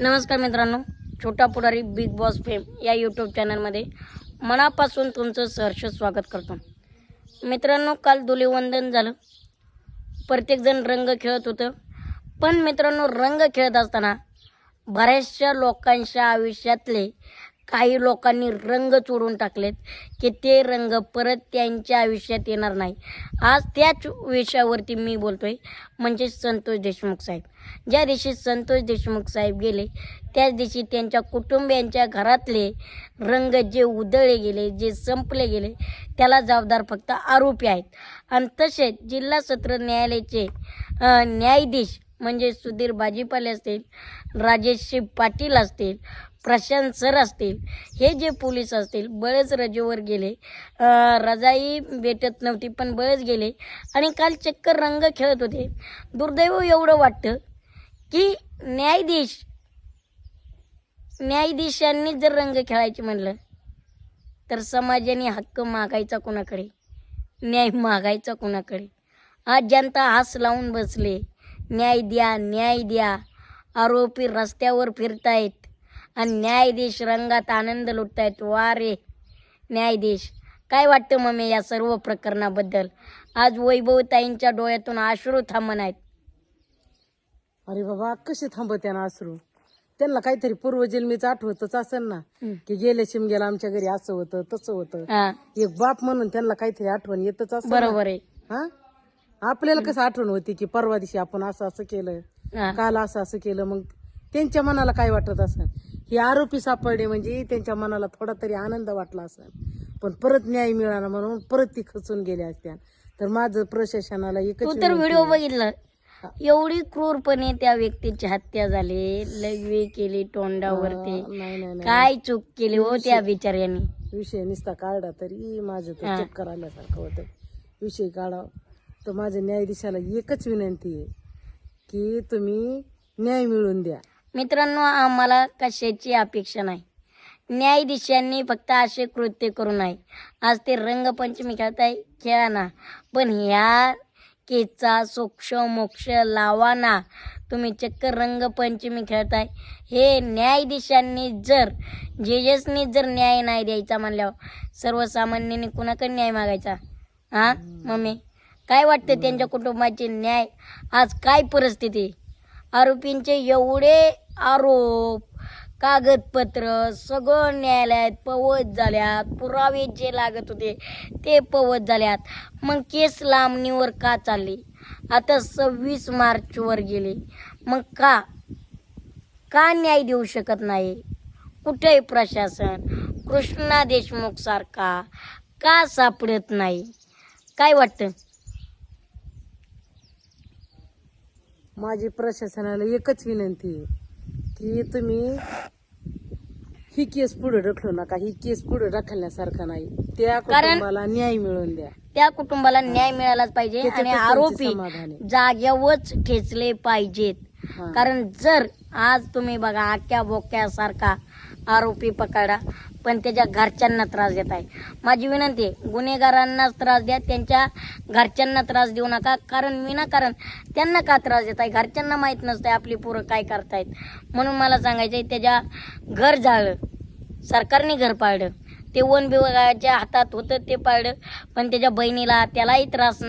नमस्कार मित्रांनो Chhota Pudhari Bigg Boss fame या यूट्यूब चॅनलमध्ये मनापासून तुमचं सहर्ष स्वागत करतो. मित्रांनो काल धुलीवंदन झालं. प्रत्येकजण रंग खेळत होतं. पण मित्रांनो रंग खेळत असताना बऱ्याचशा लोकांच्या आयुष्यातले काही लोकांनी रंग चोरून टाकलेत की ते रंग परत त्यांच्या आयुष्यात येणार नाही. आज त्याच विषयावरती मी बोलतोय म्हणजे संतोष देशमुख साहेब. ज्या दिवशी संतोष देशमुख साहेब गेले त्याच दिवशी त्यांच्या कुटुंबियांच्या घरातले रंग जे उधळले गेले जे संपले गेले त्याला जबाबदार फक्त आरोपी आहेत. आणि तसेच जिल्हा सत्र न्यायालयाचे न्यायाधीश म्हणजे सुधीर भाजीपाले असतील राजेश पाटील असतील प्रशांत सर असतील हे जे पोलीस असतील बळेच रजेवर गेले. रजाई भेटत नव्हती पण बळेच गेले. आणि काल चक्कर रंग खेळत होते. दुर्दैव एवढं वाटतं की न्यायाधीश न्यायाधीशांनी जर रंग खेळायचे म्हणलं तर समाजाने हक्क मागायचा कोणाकडे? न्याय मागायचा कोणाकडे? आज जनता हास लावून बसले. न्याय द्या न्याय द्या. आरोपी रस्त्यावर फिरतायत आणि न्यायाधीश रंगात आनंद लुटतायत. वा रे न्यायाधीश काय वाटतं मम्मी या सर्व प्रकरणाबद्दल? आज वैभवताईंच्या डोळ्यातून अश्रू थांबण आहेत. अरे बाबा कसे थांबत्या ना अश्रू? त्यांना काहीतरी पूर्वजन्मीच आठवतच असेल ना. की गेल्या शिमग्याला आमच्या घरी असं होतं तसं होतं. हा. एक बाप म्हणून त्यांना काहीतरी आठवण येतच असेल ना. बरोबर आहे. हा? आपल्याला कसं आठवण होती की परवा दिवशी आपण असं असं केलं हा. काल असं असं केलं मग त्यांच्या मनाला काय वाटत असेल? हे आरोपी सापडले म्हणजे त्यांच्या मनाला थोडा तरी आनंद वाटला असेल. पण परत न्याय मिळाला म्हणून परत ती खचून गेल्या असत्या. तर माझं प्रशासनाला एकच तू तर व्हिडिओ. बघितलं एवढी क्रूरपणे त्या व्यक्तीची हत्या झाली. लघवी केली तोंडावरती. नाही नाही नाही. काय चूक केली हो त्या बिचाऱ्यांनी? विषय निसता काढला तरी माझं तर हा. चक्कर आल्यासारखं होतं विषय काढा तर माझ्या न्यायाधीशाला एकच विनंती आहे की तुम्ही न्याय मिळवून द्या. मित्रांनो आम्हाला कशाची अपेक्षा नाही. न्यायाधीशांनी फक्त असे कृत्य करू नये. आज ते रंगपंचमी खेळताय खेळा ना. पण ह्या केचा सोक्ष मोक्ष लावा ना. तुम्ही चक्क रंगपंचमी खेळताय. हे न्यायाधीशांनी जर जजेसनी जर न्याय नाही द्यायचा म्हणल्यावर सर्वसामान्यांनी कुणाकडे न्याय मागायचा? हा मम्मी? काय वाटतं त्यांच्या कुटुंबाचे न्याय? आज काय परिस्थिती? आरोपींचे एवढे आरोप कागदपत्र सगळं न्यायालयात पवत झाल्यात पुरावे जे लागत होते ते पवत झाल्यात. मग केस लांबणीवर का चालली? आता सव्वीस मार्चवर गेले. मग का? का न्याय देऊ शकत नाही? कुठे प्रशासन कृष्णा देशमुख सारखा का सापडत नाही? काय वाटतं? माझी प्रशासनाला एकच विनंती आहे की तुम्ही ही केस पुढे ढकलू नका ही केस पुढे ढकलण्यासारखं नाही त्या कारण- कुटुंबाला न्याय मिळवून द्या त्या कुटुंबाला न्याय मिळालाच पाहिजे आणि त्यांचं आरोपी समाधान आहे. जाग्यावरच ठेचले पाहिजेत हा. कारण जर आज तुम्ही बघा आक्या बोक्यासारखा आरोपी पकडा पण त्याच्या घरच्यांना त्रास देत आहे. माझी विनंती आहे गुन्हेगारांना त्रास द्या त्यांच्या घरच्यांना त्रास देऊ नका. कारण विनाकारण त्यांना का त्रास देत आहे? घरच्यांना माहीत नसतंय आपली पोरं काय करतायत. म्हणून मला सांगायचं आहे त्याच्या घर जाळलं सरकारने घर पाळलं. ते वन विभागाच्या हातात होतं ते पाळलं पण त्याच्या बहिणीला त्यालाही त्रास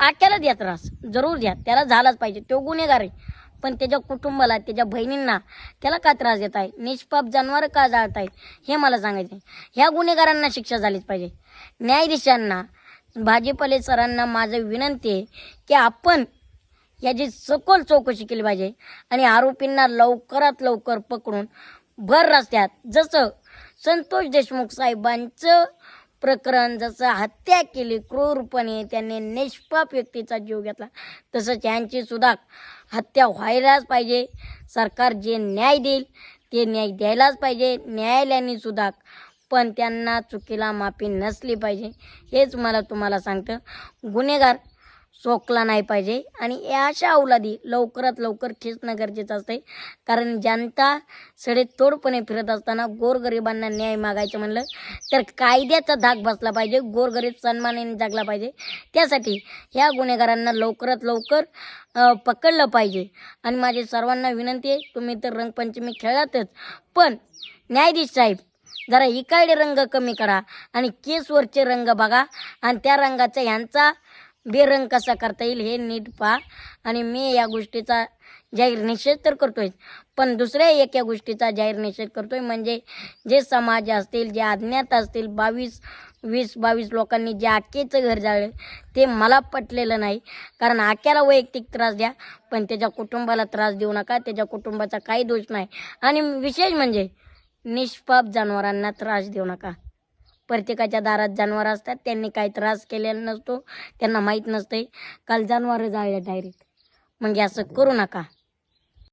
आक्याला द्या त्रास. जरूर द्या त्याला झालाच पाहिजे. तो गुन्हेगार आहे. पण त्याच्या कुटुंबाला त्याच्या बहिणींना त्याला का त्रास देत आहे निष्पाप जनावर का जाळत आहेत हे मला सांगायचं ह्या गुन्हेगारांना शिक्षा झालीच पाहिजे. न्यायाधीशांना भाजीपाले सरांना माझं विनंती आहे की आपण याची सखोल चौकशी केली पाहिजे आणि आरोपींना लवकरात लवकर पकडून भर रस्त्यात जसं संतोष देशमुख साहेबांचं प्रकरण जसं हत्या केली क्रूरपणे त्यांनी निष्पाप व्यक्तीचा जीव घेतला तसंच यांची सुद्धा हत्या व्हायलाच पाहिजे. सरकार जे न्याय देईल ते न्याय द्यायलाच पाहिजे. न्यायालयाने सुद्धा पण त्यांना चुकीला माफी नसली पाहिजे. हेच मला तुम्हाला सांगतं. गुन्हेगार सोकला नाही पाहिजे. आणि या अशा औलादी लवकरात लवकर खेचणं गरजेचं असते कारण जनता सडेतोडपणे फिरत असताना गोरगरिबांना न्याय मागायचं म्हणलं तर कायद्याचा धाक बसला पाहिजे गोरगरीब सन्मानाने जागला पाहिजे. त्यासाठी ह्या गुन्हेगारांना लवकरात लवकर पकडलं पाहिजे. आणि माझी सर्वांना विनंती आहे तुम्ही तर रंगपंचमी खेळातच पण न्यायाधीश साहेब जरा इकडे रंग कमी करा आणि केसवरचे रंग बघा. आणि त्या रंगाचा ह्यांचा बेरंग कसा करता येईल हे नीट पहा. आणि मी या गोष्टीचा जाहीर निषेध तर करतोय पण दुसऱ्या एका गोष्टीचा जाहीर निषेध करतोय म्हणजे जे समाज असतील जे अज्ञात असतील बावीस वीस बावीस लोकांनी जे आक्याचं घर जाळलं ते मला पटलेलं नाही. कारण आक्याला वैयक्तिक त्रास द्या पण त्याच्या कुटुंबाला त्रास देऊ नका त्याच्या कुटुंबाचा काही दोष नाही. आणि विशेष म्हणजे निष्पाप जनावरांना त्रास देऊ नका. प्रत्येकाच्या दारात जनावर असतात त्यांनी काही त्रास केलेला नसतो त्यांना माहीत नसते काल जनावरं जाळले डायरेक्ट म्हणजे असं करू नका.